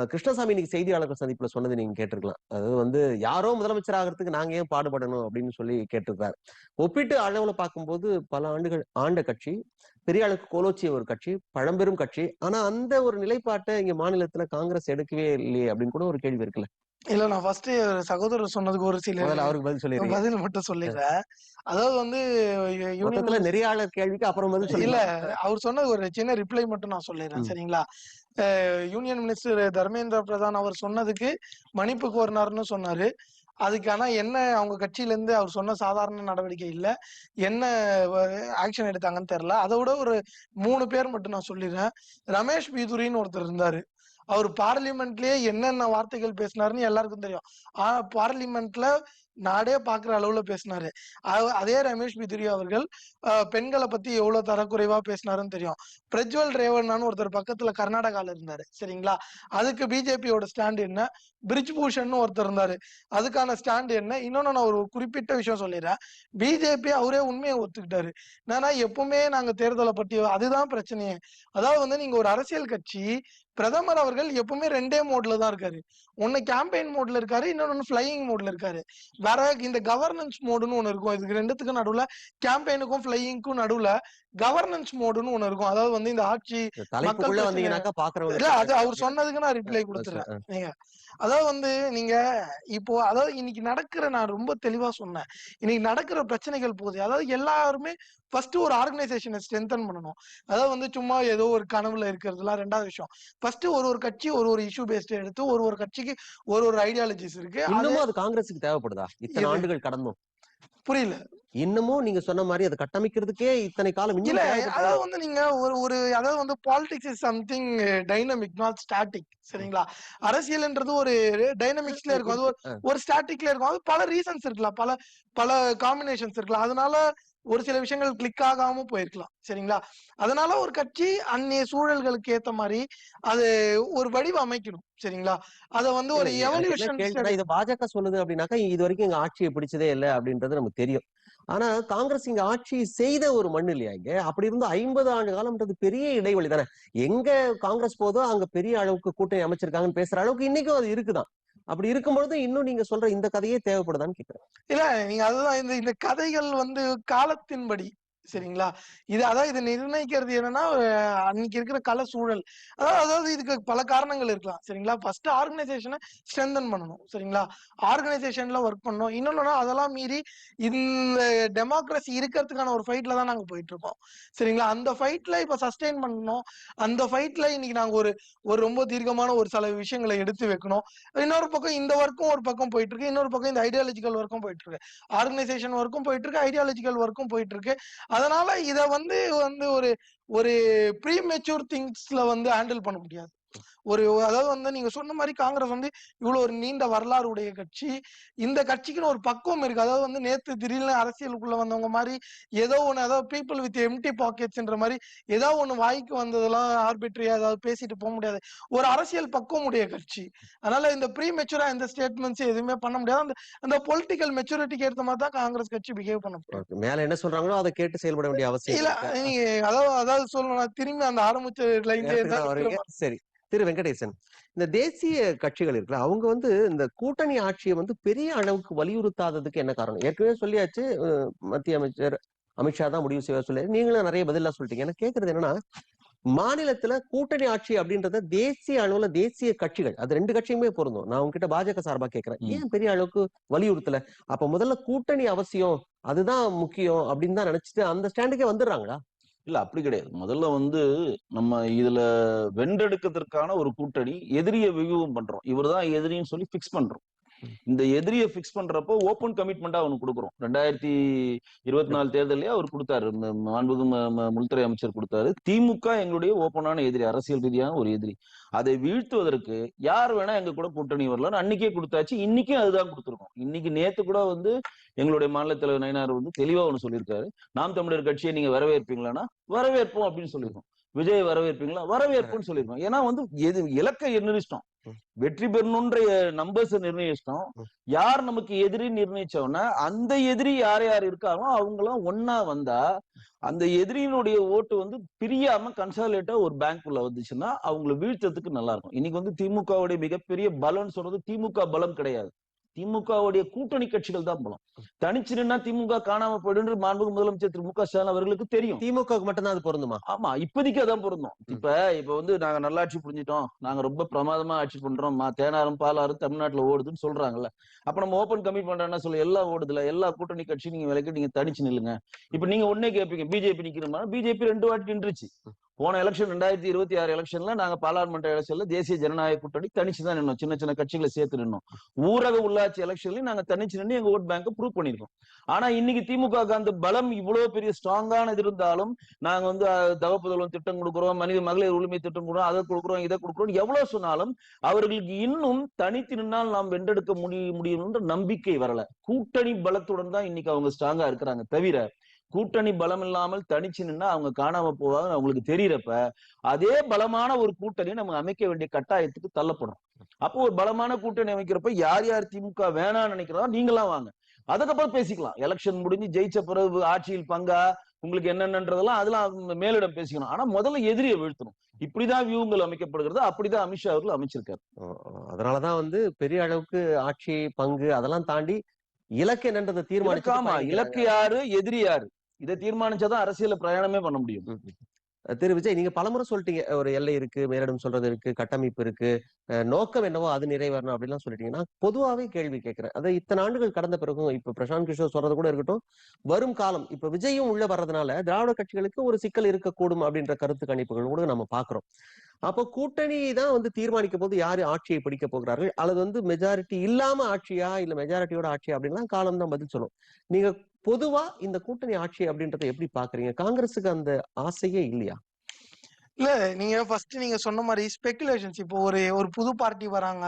கிருஷ்ணசாமி இன்னைக்கு செய்தியாளர்கள் சந்திப்புல சொன்னது நீங்க கேட்டிருக்கலாம். அதாவது வந்து யாரோ முதலமைச்சர் ஆகிறதுக்கு நாங்க ஏன் பாடுபடணும் அப்படின்னு சொல்லி கேட்டிருக்காரு ஒப்பிட்டு அளவுல பார்க்கும்போது பல ஆண்டுகள் ஆண்ட கட்சி பெரிய அளவுக்கு கோலோச்சிய ஒரு கட்சி பழம்பெரும் கட்சி. ஆனா அந்த ஒரு நிலைப்பாட்டை இங்க மாநிலத்துல காங்கிரஸ் எடுக்கவே இல்லையே அப்படின்னு கூட ஒரு கேள்வி இருக்குல்ல. இல்ல நான் ஃபர்ஸ்ட் சகோதரர் சொன்னதுக்கு ஒரு சில அவருக்கு பதில் சொல்லிடுறீங்க. பதில் மட்டும் சொல்லிடுறேன். அதாவது வந்து யூ- யூனியன் மொத்தத்துல நெறியாளர் கேள்விக்கு அப்புறம் பதில் இல்ல சொல்லி அவர் சொன்னது ஒரு சின்ன ரிப்ளை மட்டும் நான் சொல்லிடுறேன். சரிங்களா? யூனியன் மினிஸ்டர் தர்மேந்திர பிரதான் அவர் சொன்னதுக்கு மன்னிப்பு கோரினார்னு சொன்னாரு. அதுக்கான என்ன அவங்க கட்சியிலேருந்து அவர் சொன்ன சாதாரண நடவடிக்கை இல்லை. என்ன ஆக்ஷன் எடுத்தாங்கன்னு தெரில அதை விட ஒரு மூணு பேர் மட்டும் நான் சொல்லிடுறேன். ரமேஷ் பீதுரின்னு ஒருத்தர் இருந்தாரு. அவர் பார்லிமெண்ட்லயே என்னென்ன வார்த்தைகள் பேசினாருன்னு எல்லாருக்கும் தெரியும். ஆனா பார்லிமெண்ட்ல நாடே பாக்குற அளவுல பேசினாரு. அதே ரமேஷ் பிதுரி அவர்கள் பெண்களை பத்தி எவ்வளவு தரக்குறைவா பேசினாருன்னு தெரியும். பிரஜ்வல் ரேவண்ணான்னு ஒருத்தர் பக்கத்துல கர்நாடகால இருந்தாரு. சரிங்களா? அதுக்கு பிஜேபியோட ஸ்டாண்ட் என்ன? பிரிஜ் பூஷன் ஒருத்தர் இருந்தாரு. அதுக்கான ஸ்டாண்ட் என்ன? இன்னொன்னு நான் ஒரு குறிப்பிட்ட விஷயம் சொல்லிடுறேன். பிஜேபி அவரே உண்மையை ஒத்துக்கிட்டாரு. ஏன்னா எப்பவுமே நாங்க தேர்தலை பற்றி அதுதான் பிரச்சனையே. அதாவது வந்து நீங்க ஒரு அரசியல் கட்சி பிரதமர் அவர்கள் எப்பவுமே ரெண்டே மோட்ல தான் இருக்காரு. ஒன்னு கேம்பெயின் மோட்ல இருக்காரு இன்னொன்னு ஃபிளையிங் மோட்ல இருக்காரு. வேற இந்த கவர்னன்ஸ் மோடுன்னு ஒண்ணு இருக்கும். இதுக்கு ரெண்டுத்துக்கும் நடுவுல கேம்பெயினுக்கும் ஃபிளையிங்க்கும் நடுவுல கவர்னன்ஸ் மோடுன்னு ஒண்ணு இருக்கும். அதாவது வந்து இந்த ஆட்சி இல்ல அது அவர் சொன்னதுக்கு நான் ரிப்ளை கொடுத்துறேன். நீங்க அதாவது வந்து நீங்க இப்போ அதாவது இன்னைக்கு நடக்கிற நான் ரொம்ப தெளிவா சொன்னேன். இன்னைக்கு நடக்கிற பிரச்சனைகள் போகுது. அதாவது எல்லாருமே ஃபர்ஸ்ட் ஒரு ஆர்கனைசேஷனை ஸ்ட்ரென்தன் பண்ணணும். அதாவது வந்து சும்மா ஏதோ ஒரு கனவுல இருக்கிறதுலாம் ரெண்டாவது விஷயம். ஃபர்ஸ்ட் ஒரு ஒரு கட்சி ஒரு ஒரு இஷ்யூ பேஸ்ட் எடுத்து ஒரு ஒரு கட்சிக்கு ஒரு ஒரு ஐடியாலஜிஸ் இருக்கு. இன்னமும் அது காங்கிரஸுக்கு தேவைப்படுதா? இத்தனை? ஆண்டுகள் கடந்தும். புரியல. இன்னமும் நீங்க சொன்ன மாதிரி அதை கட்டமைக்கிறதுக்கே இத்தனை காலம் இல்ல? அதாவது வந்து நீங்க ஒரு ஒரு அதாவது வந்து politics is something dynamic not static சரிங்களா? அரசியல்ன்றது ஒரு டைனமிக்ஸ்ல இருக்கும். அது. ஒரு ஸ்டாட்டிக்ல இருக்கும். அது பல ரீசன்ஸ் இருக்கலாம். பல பல காம்பினேஷன்ஸ் இருக்கலாம். அதனால ஒரு சில விஷயங்கள் கிளிக் ஆகாம போயிருக்கலாம். சரிங்களா? அதனால ஒரு கட்சி அந்நிய சூழல்களுக்கு ஏத்த மாதிரி அது ஒரு வடிவம் அமைக்கணும். சரிங்களா? அத வந்து ஒரு எவல்யூஷன் இது பாஜக சொல்லுது அப்படின்னாக்கா இது வரைக்கும் எங்க ஆட்சியை பிடிச்சதே இல்லை அப்படின்றது நமக்கு தெரியும். ஆனா காங்கிரஸ் இங்க ஆட்சி செய்த ஒரு மண் இல்லையா இங்க? அப்படி இருந்து ஐம்பது ஆண்டு காலம்ன்றது பெரிய இடைவெளி தானே? எங்க காங்கிரஸ் போதோ அங்க பெரிய அளவுக்கு கூட்டணி அமைச்சிருக்காங்கன்னு பேசுற அளவுக்கு இன்னைக்கும் அது இருக்குதான். அப்படி இருக்கும்பொழுது இன்னும் நீங்க சொல்ற இந்த கதையே தேவைப்படுதான்னு கேக்குறேன். இல்ல நீங்க அதுதான் இந்த இந்த கதைகள் வந்து காலத்தின்படி சரிங்களா? இது அதான் இது நிர்ணயிக்கிறது என்னன்னா அன்னைக்கு இருக்கிற கல சூழல். அதாவது அதாவது இதுக்கு பல காரணங்கள் இருக்கலாம் சரிங்களா? ஃபர்ஸ்ட் ஆர்கனைசேஷனை ஸ்ட்ரென்தன் பண்ணணும் சரிங்களா? ஆர்கனைசேஷன்ல ஒர்க் பண்ணணும். இன்னொன்னு அதெல்லாம் மீறி இந்த டெமோக்ரஸி இருக்கிறதுக்கான ஒரு ஃபைட்ல தான் நாங்க போயிட்டு இருக்கோம் சரிங்களா? அந்த ஃபைட்ல இப்ப சஸ்டெயின் பண்ணணும். அந்த ஃபைட்ல இன்னைக்கு நாங்க ஒரு ஒரு ரொம்ப தீர்க்கமான ஒரு சில விஷயங்களை எடுத்து வைக்கணும். இன்னொரு பக்கம் இந்த ஒர்க்கும் ஒரு பக்கம் போயிட்டு இருக்கு இன்னொரு பக்கம் இந்த ஐடியாலஜிக்கல் ஒர்க்கும் போயிட்டு இருக்கு ஆர்கனைசேஷன் ஒர்க்கும் போயிட்டு இருக்கு ஐடியாலஜிக்கல் ஒர்க்கும் போயிட்டு இருக்கு அதனால இத வந்து வந்து ஒரு ஒரு ப்ரீ மெச்சூர் திங்ஸ்ல வந்து ஹேண்டில் பண்ண முடியாது. ஒரு அதாவது வந்து நீங்க சொன்ன மாதிரி காங்கிரஸ் வந்து இவ்வளவு ஒரு நீண்ட வரலாறு உடைய கட்சி. இந்த கட்சிக்குன்னு ஒரு பக்குவம் இருக்கு. அதாவது வந்து நேத்து திடீர்னு அரசியலுக்குள்ள வந்தவங்க மாதிரி ஏதோ ஒண்ணு அதாவது பீப்புள் வித் எம்டி பாக்கெட்ஸ்ன்ற மாதிரி ஏதோ ஒண்ணு வாய்க்கு வந்ததெல்லாம் ஆர்பிட்ரியா ஏதாவது பேசிட்டு போக முடியாது. ஒரு அரசியல் பக்குவம் உடைய கட்சி. அதனால இந்த ப்ரீ மெச்சூரா இந்த ஸ்டேட்மெண்ட்ஸ் எதுவுமே பண்ண முடியாது. அந்த அந்த பொலிட்டிக்கல் மெச்சூரிட்டிக்கு ஏற்ற மாதிரி தான் காங்கிரஸ் கட்சி பிஹேவ் பண்ண. மேல என்ன சொல்றாங்களோ அதை கேட்டு செயல்பட வேண்டிய அவசியம் இல்ல. நீங்க அதாவது அதாவது சொல்லணும் திரும்பி அந்த ஆரம்பிச்ச லைன்ல. சரி. திரு வெங்கடேசன். இந்த தேசிய கட்சிகள் இருக்குல்ல அவங்க வந்து இந்த கூட்டணி ஆட்சியை வந்து பெரிய அளவுக்கு வலியுறுத்தாததுக்கு என்ன காரணம்? ஏற்கனவே சொல்லியாச்சு மத்திய அமைச்சர் அமித்ஷா தான் முடிவு செய்ய சொல்லி நீங்களும் நிறைய பதிலா சொல்லிட்டீங்க. எனக்கு கேக்குறது என்னன்னா மாநிலத்துல கூட்டணி ஆட்சி அப்படின்றத தேசிய அளவுல தேசிய கட்சிகள் அது ரெண்டு கட்சியுமே பொருந்தும். நான் உங்ககிட்ட பாஜக சார்பா கேட்கிறேன். ஏன் பெரிய அளவுக்கு வலியுறுத்தல? அப்ப முதல்ல கூட்டணி அவசியம் அதுதான் முக்கியம் அப்படின்னு தான் நினைச்சிட்டு அந்த ஸ்டாண்டுக்கே வந்துடுறாங்களா? இல்ல அப்படி கிடையாது. முதல்ல வந்து நம்ம இதுல வென்றெடுக்கிறதுக்கான ஒரு கூட்டணி எதிரிய வியூகம் பண்றோம். இவர்தான் எதிரின்னு சொல்லி பிக்ஸ் பண்றோம். இந்த எதிரியை பிக்ஸ் பண்றப்போ ஓப்பன் கமிட்மெண்டா அவனுக்கு கொடுக்குறோம். ரெண்டாயிரத்தி இருபத்தி நாலு தேர்தலே அவர் கொடுத்தாரு. மாண்புகு உள்துறை அமைச்சர் கொடுத்தாரு. திமுக எங்களுடைய ஓப்பனான எதிரி அரசியல் ரீதியான ஒரு எதிரி. அதை வீழ்த்துவதற்கு யார் வேணா எங்க கூட கூட்டணி வரலாம்னு அன்னைக்கே கொடுத்தாச்சு. இன்னைக்கும் அதுதான் கொடுத்துருக்கோம். இன்னைக்கு நேத்து கூட வந்து எங்களுடைய மாநில தலைவர் நயினார் வந்து தெளிவா ஒன்னு சொல்லியிருக்காரு. நாம் தமிழர் கட்சியை நீங்க வரவேற்பீங்களான்னா வரவேற்போம் அப்படின்னு சொல்லியிருக்கோம். விஜய் வரவேற்பீங்களா? வரவேற்போம்னு சொல்லியிருக்கோம். ஏன்னா வந்து எது இலக்கை நிர்ணயிச்சிட்டோம். வெற்றி பெறணுன்ற நம்பர்ஸ் நிர்ணயிச்சிட்டோம். யார் நமக்கு எதிரி நிர்ணயிச்சோன்னா அந்த எதிரி யார் யார் இருக்காங்களோ அவங்களாம் ஒன்னா வந்தா அந்த எதிரியினுடைய ஓட்டு வந்து பிரியாம கன்சாலேட்டா ஒரு பேங்க்குள்ள வந்துச்சுன்னா அவங்களை வீழ்த்ததுக்கு நல்லா இருக்கும். இன்னைக்கு வந்து திமுகவுடைய மிகப்பெரிய பலம்னு சொல்றது திமுக பலம் கிடையாது. திமுகவுடைய கூட்டணி கட்சிகள் தான் பலம் தனிச்சு நின்னா திமுக காணாம போயிடுன்னு மாண்புமிகு முதலமைச்சர் திரு மு க ஸ்டாலின் அவர்களுக்கு தெரியும். திமுகவுக்கு மட்டும்தான் அது பொருந்துமா? ஆமா இப்போதைக்கு அதான் பொருந்தும். இப்ப இப்ப வந்து நாங்க நல்லாட்சி புரிஞ்சிட்டோம். நாங்க ரொம்ப பிரமாதமா ஆட்சி பண்றோம். மா தேனாரும் பாலாரும் தமிழ்நாட்டுல ஓடுதுன்னு சொல்றாங்கல்ல. அப்ப நம்ம ஓபன் கமிட் பண்றோம்னா சொல்ல எல்லாம் ஓடுதுல எல்லா கூட்டணி கட்சி நீங்க விலைக்கு நீங்க தனிச்சு நில்லுங்க. இப்ப நீங்க ஒன்னே கேட்பீங்க பிஜேபி நிக்கிறோமா பிஜேபி ரெண்டு வாட்டி நின்றுச்சு. போன எலெக்ஷன் ரெண்டாயிரத்தி இருபத்தி ஆறு எலெக்ஷன்ல நாங்க பாராளுமன்ற எலெக்ஷன்ல தேசிய ஜனநாயக கூட்டணி தனிச்சு தான் நின்னோம். சின்ன சின்ன கட்சிகளை சேர்த்து நின்னோம். ஊரக உள்ளாட்சி எலெக்ஷன்லயும் நாங்க தனிச்சு நின்று எங்க ஓட் பேங்க் ப்ரூவ் பண்ணிருக்கோம் ஆனா இன்னைக்கு திமுக அந்த பலம் இவ்வளவு பெரிய ஸ்ட்ராங்கானது இருந்தாலும் நாங்க வந்து அஹ், திட்டம் கொடுக்குறோம் மனித மகளிர் உரிமை திட்டம் கொடுக்குறோம் அதை கொடுக்குறோம் இதை கொடுக்குறோம் எவ்வளவு சொன்னாலும் அவர்களுக்கு இன்னும் தனித்து நின்னால் நாம் வென்றெடுக்க முடிய முடியும்ன்ற நம்பிக்கை வரல. கூட்டணி பலத்துடன் தான் இன்னைக்கு அவங்க ஸ்ட்ராங்கா இருக்கிறாங்க. தவிர கூட்டணி பலம் இல்லாமல் தனிச்சு நின்னா அவங்க காணாம போவாங்க. அவங்களுக்கு தெரியறப்ப அதே பலமான ஒரு கூட்டணி நம்ம அமைக்க வேண்டிய கட்டாயத்துக்கு தள்ளப்படும் அப்போ ஒரு பலமான கூட்டணி அமைக்கிறப்ப யார் யார் திமுக வேணாம்னு நினைக்கிறதோ நீங்களாம் வாங்க. அதுக்கப்புறம் பேசிக்கலாம். எலெக்ஷன் முடிஞ்சு ஜெயிச்ச பிறகு ஆட்சியில் பங்கா உங்களுக்கு என்னென்னன்றதெல்லாம் அதெல்லாம் மேலிடம் பேசிக்கணும். ஆனா முதல்ல எதிரியை வீழ்த்தணும். இப்படிதான் வியூங்கள் அமைக்கப்படுகிறது. அப்படிதான் அமித்ஷா அவர்கள் அமைச்சிருக்காரு. அதனாலதான் வந்து பெரிய அளவுக்கு ஆட்சி பங்கு அதெல்லாம் தாண்டி இலக்கு என்னன்றதை தீர்மானிச்சு இலக்கு யாரு? எதிரி யாரு? இதை தீர்மானிச்சாதான் அரசியல பிரயாணமே பண்ண முடியும். திரு விஜய் நீங்க பலமுறை சொல்லிட்டீங்க. ஒரு எல்லை இருக்கு மேலிடம் சொல்றது இருக்கு கட்டமைப்பு இருக்கு. நோக்கம் என்னவோ அது நிறைவேறணும் அப்படிலாம் சொல்லிட்டீங்க நான் பொதுவாவே கேள்வி கேட்கிறேன். அதை இத்தனை ஆண்டுகள் கடந்த பிறகும் இப்ப பிரசாந்த் கிஷோர் சொல்றது கூட இருக்கட்டும் வரும் காலம் இப்ப விஜயும் உள்ள வர்றதுனால திராவிட கட்சிகளுக்கு ஒரு சிக்கல் இருக்கக்கூடும் அப்படின்ற கருத்து கணிப்புகள் கூட நம்ம பாக்குறோம் அப்போ கூட்டணி தான் வந்து தீர்மானிக்க போது யாரு ஆட்சியை பிடிக்க போகிறார்கள்? அல்லது வந்து மெஜாரிட்டி இல்லாம ஆட்சியா? இல்ல மெஜாரிட்டியோட ஆட்சியா அப்படின்லாம் காலம் தான் பதில் சொல்லும். நீங்க பொதுவா இந்த கூட்டணி ஆட்சி அப்படின்றத எப்படி பாக்குறீங்க காங்கிரஸுக்கு அந்த ஆசையே இல்லையா? இல்ல நீங்க ஃபர்ஸ்ட் நீங்க சொன்ன மாதிரி ஸ்பெகுலேஷன்ஸ் இப்போ ஒரு ஒரு புது பார்ட்டி வராங்க.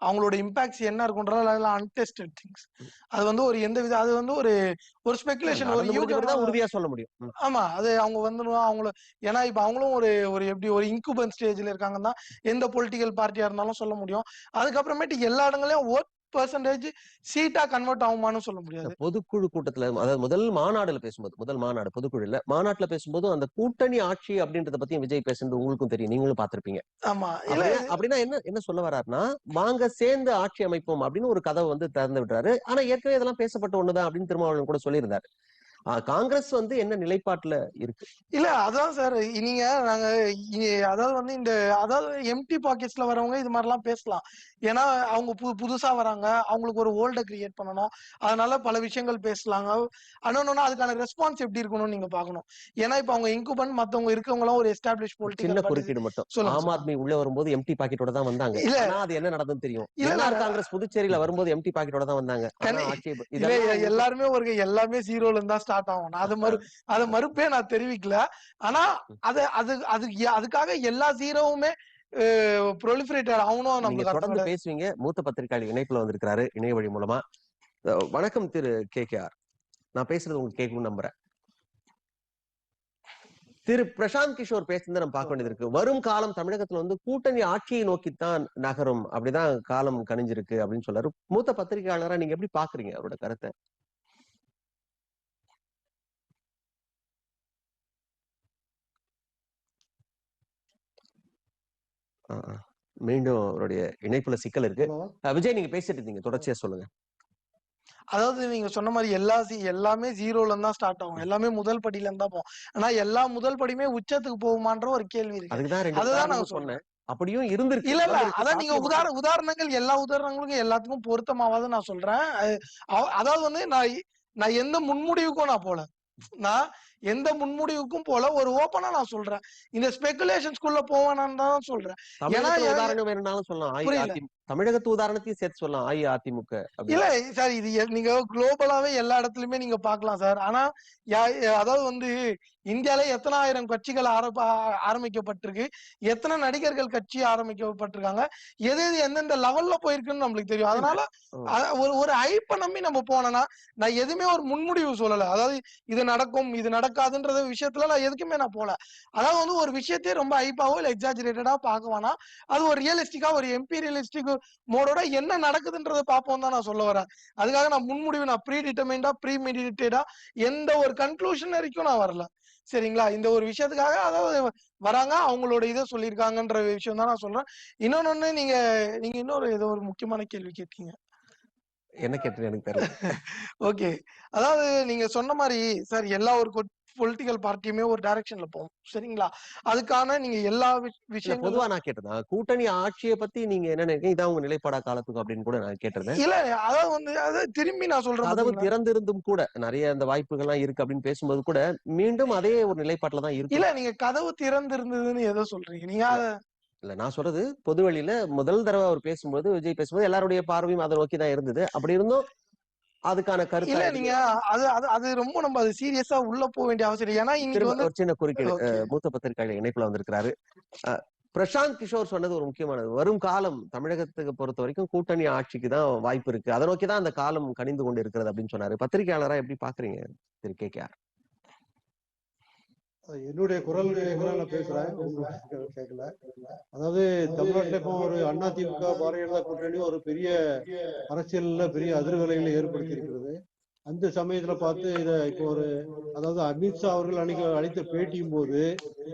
அவங்களோட இம்பாக்ட்ஸ் என்ன இருக்குன்றது அதெல்லாம் அன்டெஸ்டட் திங்ஸ் அது வந்து ஒரு எந்த வித அது வந்து ஒரு ஒரு ஸ்பெகுலேஷன் ஒரு உறுதியா சொல்ல முடியும். ஆமா அது அவங்க வந்துடும் அவங்கள ஏன்னா இப்ப அவங்களும் ஒரு ஒரு எப்படி ஒரு இன்குபன் ஸ்டேஜ்ல இருக்காங்கன்னா எந்த பொலிட்டிக்கல் பார்ட்டியா இருந்தாலும் சொல்ல முடியும். அதுக்கப்புறமேட்டு எல்லா இடங்களையும் ஓட் பெர்சன்டேஜ் சீட்டா கன்வெர்ட் ஆகுமான்னு சொல்ல முடியாது. பொதுக்குழு கூட்டத்துல அதாவது முதல் மாநாடுல பேசும்போது முதல் மாநாடு பொதுக்குழுல மாநாட்டுல பேசும்போது அந்த கூட்டணி ஆட்சி அப்படின்றத பத்தி விஜய் பேசுறது உங்களுக்கும் தெரியும். நீங்களும் பார்த்திருப்பீங்க. ஆமா. அப்படின்னா என்ன என்ன சொல்ல வர்றாருன்னா வாங்க சேர்ந்து ஆட்சி அமைப்போம் அப்படின்னு ஒரு கதவை வந்து திறந்து விடுறாரு. ஆனா ஏற்கனவே இதெல்லாம் பேசப்பட்ட ஒண்ணுதான் அப்படின்னு திருமாவளவன் கூட சொல்லியிருந்தாரு. காங்கிரஸ் வந்து என்ன நிலைப்பாட்டுல இருக்கு? இல்ல அதான் சார் நீங்க நாங்க அதாவது வந்து இந்த அதாவது எம்டி பாக்கெட்ஸ்ல வரவங்க இது மாதிரிலாம் பேசலாம். ஏன்னா அவங்க புது புதுசா வராங்க. அவங்களுக்கு ஒரு ஓல்ட கிரியேட் பண்ணணும். அதனால பல விஷயங்கள் பேசலாங்க. ஆனா அதுக்கான ரெஸ்பான்ஸ் எப்படி இருக்கணும்னு நீங்க பாக்கணும் ஏன்னா இப்ப அவங்க இன்குபன் மத்தவங்க இருக்கவங்க எல்லாம் ஒரு எஸ்டாப்ளிஷ் சின்ன பொலிட்டிக்கல் குறுக்கீடு மட்டும். ஆம். ஆத்மி உள்ள வரும்போது எம்டி பாக்கெட்டோட தான் வந்தாங்க. இல்ல. அது என்ன நடந்ததுன்னு தெரியும். இல்ல, காங்கிரஸ் புதுச்சேரியில வரும்போது எம்டி பாக்கெட்டோட தான் வந்தாங்க. எல்லாருமே ஒரு எல்லாமே ஜீரோல இருந்தா ஸ்டார்ட் ஆகும் நான் அது மறு அதை மறுப்பே நான் தெரிவிக்கல. ஆனா அது அது அது அதுக்காக எல்லா ஜீரோவுமே ப்ரொலிஃபரேட்டர் ஆகணும் நம்மளுக்கு தொடர்ந்து. பேசுவீங்க. மூத்த பத்திரிகையாளர் இணைப்புல வந்திருக்கிறாரு இணைய வழி மூலமா. வணக்கம் திரு கே கே ஆர் நான் பேசுறது உங்களுக்கு கேட்கும் நம்புறேன். திரு பிரசாந்த் கிஷோர் பேசுனதை நம்ம பார்க்க வேண்டியது இருக்கு. வரும் காலம் தமிழகத்துல வந்து கூட்டணி ஆட்சியை நோக்கித்தான் நகரும். அப்படிதான் காலம் கணிஞ்சிருக்கு அப்படின்னு சொல்றாரு மூத்த பத்திரிகையாளரா நீங்க எப்படி பாக்குறீங்க அவரோட கருத்தை? ஆ, ஆ. மீண்டும் அவருடைய இணைப்புல சிக்கல் இருக்கு. அஹ் விஜய் நீங்க பேசிட்டு இருந்தீங்க. தொடர்ச்சியா சொல்லுங்க. அதாவது நீங்க சொன்ன மாதிரி எல்லா சி- எல்லாமே ஜீரோல இருந்தா ஸ்டார்ட் ஆகும். எல்லாமே முதல் படியில இருந்தா போகும். ஆனா எல்லா முதல் படியுமே உச்சத்துக்கு போகுமான்ற ஒரு கேள்வி இருக்கு. ரெண்டு அதுதான் நான் சொன்னேன். அப்படியும் இருந்திருக்கு. இல்ல இல்ல. வந்திருக்கு, அதான் நீங்க சாத்தியமா உதார உதாரணங்கள் எல்லா உதாரணங்களுக்கும் எல்லாத்துக்கும் பொருத்தமாவாது நான் சொல்றேன். அது- அவ- அதாவது வந்து நான் நான் எந்த முன்முடிவுக்கும் நான் போல. நான் எந்த முன்முடிவுக்கும் போல ஒரு ஓப்பனா நான் சொல்றேன். இந்த ஸ்பெகுலேஷன்ஸ்குள்ள போவேனான்னு தான் சொல்றேன். ஏன்னா- உதாரணம் வேணும்னாலும் சொல்லலாம். தமிழகத்து உதாரணத்தையும் சேர்த்து சொல்லலாம் அஇஅதிமுக. இல்ல சார் இது நீங்க குளோபலாவே எல்லா இடத்துலயுமே நீங்க பார்க்கலாம் சார். ஆனா அதாவது வந்து இந்தியால எத்தனை ஆயிரம் கட்சிகள் ஆரம்பிக்கப்பட்டிருக்கு எத்தனை நடிகர்கள் கட்சி ஆரம்பிக்கப்பட்டிருக்காங்க எது எது எந்தெந்த லெவல்ல போயிருக்குன்னு நம்மளுக்கு தெரியும். அதனால ஒரு ஒரு ஐப்ப நம்பி நம்ம போனோம்னா நான் எதுவுமே ஒரு முன்முடிவு சொல்லல. அதாவது இது நடக்கும் இது நடக்காதுன்றத விஷயத்துல நான் எதுக்குமே நான் போல. அதாவது வந்து ஒரு விஷயத்தையே ரொம்ப ஐப்பாவோ இல்ல எக்ஸாஜரேட்டடா பார்க்க அது ஒரு ரியலிஸ்டிக்கா ஒரு எம்பீரியலிஸ்டிக் மோடோட என்ன நடக்குதுன்றத பார்ப்போம் தான் நான் சொல்ல வரேன். அதுக்காக நான் முன்முடிவு நான் ப்ரீ டிட்டர்மைண்டா ப்ரீ மெடிடேட்டடா எந்த ஒரு கன்க்ளூஷன் வரைக்கும் நான் வரல. சரிங்களா? இந்த ஒரு விஷயத்துக்காக அதாவது வராங்க அவங்களோட இதை சொல்லியிருக்காங்கன்ற விஷயம் தான் நான் சொல்றேன். இன்னொன்னு நீங்க நீங்க இன்னொரு ஏதோ ஒரு முக்கியமான கேள்வி கேட்டீங்க. என்ன கேட்டேன்னு எனக்கு தெரியல. ஓகே அதாவது நீங்க சொன்ன மாதிரி சார் எல்லா ஒரு பொலிட்டிக்கல் பார்ட்டியுமே ஒரு டைரக்ஷன்ல போகும். சரிங்களா? அதுக்கான நீங்க எல்லா விஷ- இல்ல விஷயங்களும் பொதுவா நான் கேட்டதான் கூட்டணி ஆட்சியை பத்தி நீங்க என்ன நினைக்கிறீங்க? இதான் உங்க நிலைப்பாடா காலத்துக்கு அப்படின்னு கூட நான் கேட்டிருந்தேன். இல்ல அதாவது வந்து அதாவது திரும்பி நான் சொல்றேன் பாத்தீங்களா? திறந்திருந்தும் கூட நிறைய அந்த வாய்ப்புகள்லாம் இருக்கு அப்படின்னு பேசும்போது கூட மீண்டும் அதே ஒரு நிலைப்பாட்டுல தான் இருக்கு இல்ல நீங்க கதவு திறந்திருந்ததுன்னு எதோ சொல்றீங்க? நீங்க அத- இல்ல நான் சொல்றது பொதுவெளியில முதல் தடவை அவர் பேசும்போது விஜய் பேசும்போது எல்லாருடைய பார்வையும் அதை நோக்கி தான் இருந்தது. அப்படி இருந்தும் அதுக்கான கருத்து இல்ல நீங்க அது அது அது ரொம்ப நம்ம அது சீரியஸா உள்ள போக வேண்டிய அவசியம். ஏன்னா திரும்ப வந்து ஒரு சின்ன குறுக்கீடு மூத்த பத்திரிகையாளர் இணைப்புல வந்திருக்கிறாரு. பிரசாந்த் கிஷோர் சொன்னது ஒரு முக்கியமானது. வரும் காலம் தமிழகத்துக்கு பொறுத்த வரைக்கும் கூட்டணி ஆட்சிக்கு தான் வாய்ப்பு இருக்கு. அதை நோக்கி தான் அந்த காலம் கணிந்து கொண்டு இருக்கிறது அப்படின்னு சொன்னாரு. பத்திரிகையாளரா எப்படி பாக்குறீங்க திரு கே கே அது என்னுடைய குரல் நான் பேசுறேன். உங்க குரல் கேட்கல. அதாவது தமிழ்நாட்டுல இப்போ ஒரு அண்ணா திமுக பாரதிய ஜனதா கூட்டணி ஒரு பெரிய அரசியல்ல பெரிய அதிர்வலைகளை ஏற்படுத்தி இருக்கிறது அந்த சமயத்துல பார்த்து இத இப்போ ஒரு அதாவது அமித்ஷா அவர்கள் அன்னைக்கு அளித்த பேட்டியும் போது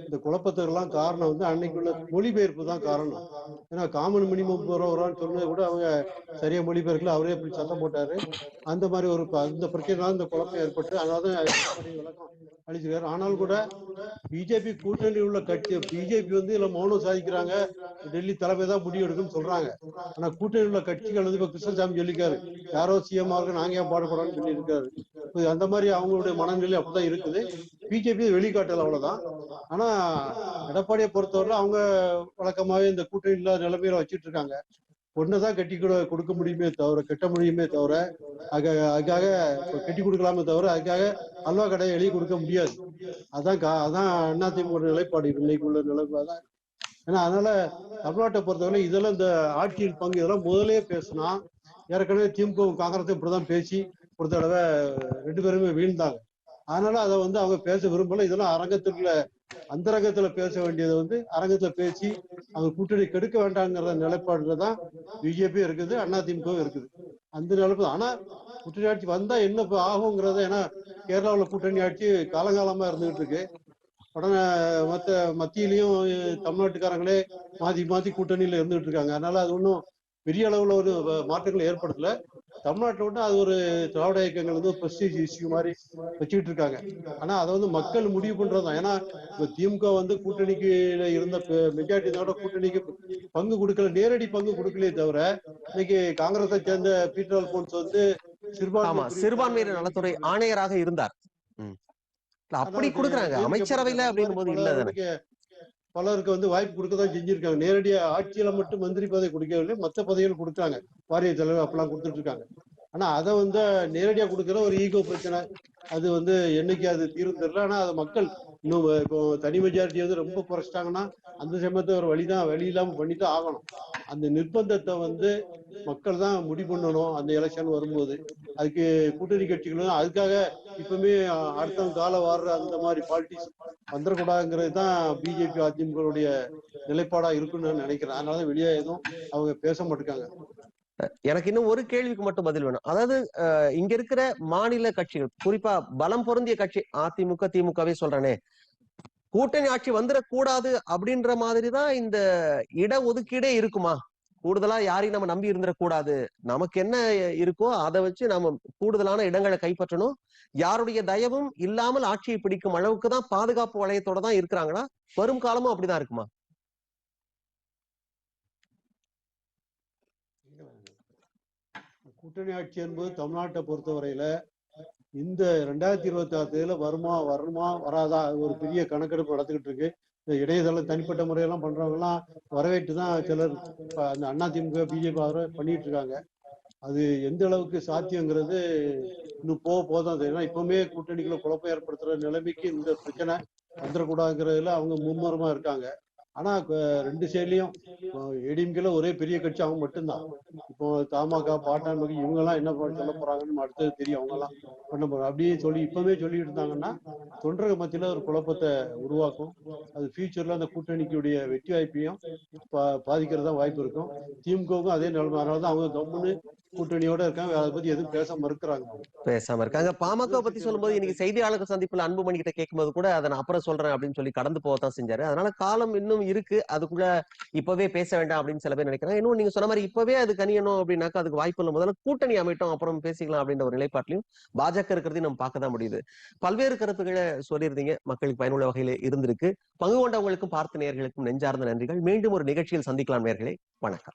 இந்த குழப்பத்துக்கெல்லாம் காரணம் வந்து அன்னைக்குள்ள மொழிபெயர்ப்பு தான் காரணம். ஏன்னா காமன் மினிமம் போறவரான்னு சொன்னது கூட அவங்க சரியா மொழிபெயர்க்கல அவரே இப்படி சத்தம் போட்டாரு. அந்த மாதிரி ஒரு அந்த பிரச்சனைனால இந்த குழப்பம் ஏற்பட்டு அதாவது விளக்கம் அளிச்சிருக்காரு ஆனாலும் கூட பிஜேபி கூட்டணி உள்ள கட்சி பிஜேபி வந்து இல்ல மௌனம் சாதிக்கிறாங்க. டெல்லி தலைமை தான் முடிவு எடுக்குன்னு சொல்றாங்க. ஆனா கூட்டணி உள்ள கட்சிகள் வந்து இப்ப கிருஷ்ணசாமி சொல்லிக்காரு யாரோ சிஎம் ஆக நாங்க ஏன் பாடுபடணும்னு சொல்லி இருக்காரு அந்த மாதிரி அவங்களுடைய மனநிலை அப்படிதான் இருக்குது. பிஜேபி வெளிக்காட்டல அவ்வளவுதான். ஆனா எடப்பாடியை பொறுத்தவரை அவங்க வழக்கமாவே இந்த கூட்டணி இல்லாத நிலைமையில வச்சிட்டு இருக்காங்க. ஒண்ணுதான் கட்டி கொடு கொடுக்க முடியுமே தவிர கட்ட முடியுமே தவிர அதுக்காக அதுக்காக கட்டி கொடுக்கலாமே தவிர அதுக்காக அல்வா கடையை எழுதி கொடுக்க முடியாது. அதான் கா- அதான் அதிமுக நிலைப்பாடு இன்னைக்கு உள்ள நிலைப்பாடு ஏன்னா அதனால தமிழ்நாட்டை பொறுத்தவரை இதெல்லாம் இந்த ஆட்சியின் பங்கு இதெல்லாம் முதலே பேசினா ஏற்கனவே திமுக காங்கிரஸும் இப்படிதான் பேசி ஒரு தடவை ரெண்டு பேருமே வீழ்ந்தாங்க. அதனால அதை வந்து அவங்க பேச விரும்பல. இதெல்லாம் அரங்கத்துக்குள்ள அந்தரங்கத்துல பேச வேண்டியதை வந்து அரங்கத்துல பேசி அவங்க கூட்டணி கெடுக்க வேண்டாங்கிற நிலைப்பாடுல தான் பிஜேபி இருக்குது அதிமுகவும் இருக்குது. அந்த நிலைப்பு ஆனா கூட்டணி ஆட்சி வந்தா என்ன ஆகுங்கிறத ஏன்னா கேரளாவுல கூட்டணி ஆட்சி காலங்காலமா இருந்துகிட்டு இருக்கு. உடனே மத்த மத்தியிலையும் தமிழ்நாட்டுக்காரங்களே மாத்தி மாத்தி கூட்டணியில இருந்துகிட்டு இருக்காங்க. அதனால அது ஒன்றும் பெரிய அளவுல ஒரு மாற்றங்கள் ஏற்படுத்தல தமிழ்நாட்டில் விட்டு அது ஒரு திராவிட இயக்கங்கள் வந்து பிரஸ்டீஜ் இஷ்யூ மாதிரி வச்சுக்கிட்டு இருக்காங்க. ஆனா அதை வந்து மக்கள் முடிவு பண்றதுதான் ஏன்னா இப்ப திமுக வந்து கூட்டணிக்கு இருந்த மெஜாரிட்டி கூட கூட்டணிக்கு பங்கு கொடுக்கல. நேரடி பங்கு கொடுக்கலையே தவிர இன்னைக்கு காங்கிரஸை சேர்ந்த பீட்டர் அல்போன்ஸ் வந்து சிறுபான்மை சிறுபான்மையினர் நலத்துறை ஆணையராக இருந்தார். அப்படி கொடுக்குறாங்க. அமைச்சரவையில அப்படின்னும் போது இல்ல தானே. பலருக்கு வந்து வாய்ப்பு கொடுக்க தான் செஞ்சிருக்காங்க. நேரடியா ஆட்சியில மட்டும் மந்திரி பதவி கொடுக்கவில்லை. மத்த பதவிகள் கொடுக்குறாங்க. வாரிய தலைவர் அப்பெல்லாம் கொடுத்துட்டு இருக்காங்க ஆனா அதை வந்து நேரடியா கொடுக்குற ஒரு ஈகோ பிரச்சனை. அது வந்து என்னைக்கு அது தீரும் தெரியல. ஆனா அது மக்கள் இன்னும் இப்போ தனி மெஜாரிட்டி வந்து ரொம்ப குறைச்சிட்டாங்கன்னா அந்த சமயத்தை ஒரு வழிதான் வழி இல்லாம தான் ஆகணும். அந்த நிர்பந்தத்தை வந்து மக்கள் தான் முடிவு பண்ணணும் அந்த எலெக்ஷன் வரும்போது. அதுக்கு கூட்டணி கட்சிகளும் அதுக்காக இப்பவுமே அடுத்தவங்க கால வர்ற அந்த மாதிரி பாலிட்டிக்ஸ் வந்துடக்கூடாதுங்கிறது தான் பிஜேபி அதிமுகவுடைய நிலைப்பாடா இருக்குன்னு நினைக்கிறேன். அதனாலதான் வெளியே எதுவும் அவங்க பேச மாட்டேங்காங்க. எனக்கு இன்னும் ஒரு கேள்விக்கு மட்டும் பதில் வேணும். அதாவது அஹ், இங்க இருக்கிற மாநில கட்சிகள் குறிப்பா பலம் பொருந்திய கட்சி அதிமுக திமுகவே சொல்றேனே. கூட்டணி ஆட்சி வந்துடக்கூடாது அப்படின்ற மாதிரி தான் இந்த இட ஒதுக்கீடே இருக்குமா? கூடுதலா யாரையும் நம்ம நம்பி இருந்துடக்கூடாது. நமக்கு என்ன இருக்கோ அதை வச்சு நம்ம கூடுதலான இடங்களை கைப்பற்றணும். யாருடைய தயவும் இல்லாமல் ஆட்சியை பிடிக்கும் அளவுக்கு தான் பாதுகாப்பு வளையத்தோட தான் இருக்கிறாங்களா? வரும் காலமும் அப்படிதான் இருக்குமா? கூட்டணி ஆட்சி என்பது தமிழ்நாட்டை பொறுத்தவரையில இந்த ரெண்டாயிரத்தி இருபத்தி ஆறு தேதியில வருமா வருமா வராதா ஒரு பெரிய கணக்கெடுப்பு நடந்துகிட்டு இருக்கு. இந்த இடையதளம் தனிப்பட்ட முறையெல்லாம் பண்றவங்கலாம் வரவேற்று தான் சிலர் அந்த அந்த திமுக பிஜேபி பண்ணிட்டு இருக்காங்க. அது எந்த அளவுக்கு சாத்தியங்கிறது இன்னும் போக போதான் தெரியும். இப்பவுமே கூட்டணிக்குள்ள குழப்பம் ஏற்படுத்துற நிலைமைக்கு இந்த பிரச்சனை வந்துடக்கூடாதுங்கிறதுல அவங்க மும்முரமா இருக்காங்க. ஆனா ரெண்டு சைட்லயும் ஏடிஎம்கேல ஒரே பெரிய கட்சி அவங்க மட்டும்தான். இப்போ தமாக பாட்டான் வகை இவங்க எல்லாம் என்ன பண்ண சொல்ல போறாங்கன்னு அடுத்தது தெரியும் அவங்க எல்லாம் பண்ண போறாங்க. அப்படியே சொல்லி இப்பவே சொல்லிட்டு இருந்தாங்கன்னா தொண்டர்கள் மத்தியில ஒரு குழப்பத்தை உருவாக்கும். அது ஃபியூச்சர்ல அந்த கூட்டணிக்குடைய வெற்றி வாய்ப்பையும் பா- பாதிக்கிறதா வாய்ப்பு இருக்கும். திமுகவுக்கும் அதே நிலைமை. அதனால தான் அவங்க கம்முன்னு கூட்டணியோட இருக்காங்க. அதை பத்தி எதுவும் பேச மறுக்கிறாங்க பேசாம இருக்காங்க. பாமக பத்தி சொல்லும்போது இன்னைக்கு செய்தியாளர்கள் சந்திப்புல அன்புமணி கிட்ட கேட்கும்போது கூட அதை நான் அப்புறம் சொல்றேன் அப்படின்னு சொல்லி கடந்து போகத்தான் செஞ்சாரு. அதனால காலம் இன்னும் இருக்கு அதுக்குள்ள இப்பவே பேச வேண்டாம் அப்படின்னு சில பேர் நினைக்கிறாங்க. இன்னும் நீங்க சொன்ன மாதிரி இப்பவே அது கணியணும் அப்படின்னாக்கா அதுக்கு வாய்ப்பு இல்லை. முதல்ல கூட்டணி அமைட்டோம் அப்புறம் பேசிக்கலாம் அப்படின்ற ஒரு நிலைப்பாட்டிலையும் பாஜக இருக்கிறதையும் நம்ம பார்க்க தான் முடியுது. பல்வேறு கருத்துக்களை சொல்லியிருந்தீங்க. மக்களுக்கு பயனுள்ள வகையில இருந்திருக்கு. பங்கு கொண்டவங்களுக்கும் பார்த்த நேர்களுக்கும் நெஞ்சார்ந்த நன்றிகள். மீண்டும் ஒரு நிகழ்ச்சியில் சந்திக்கலாம் நேயர்களே. வணக்கம்.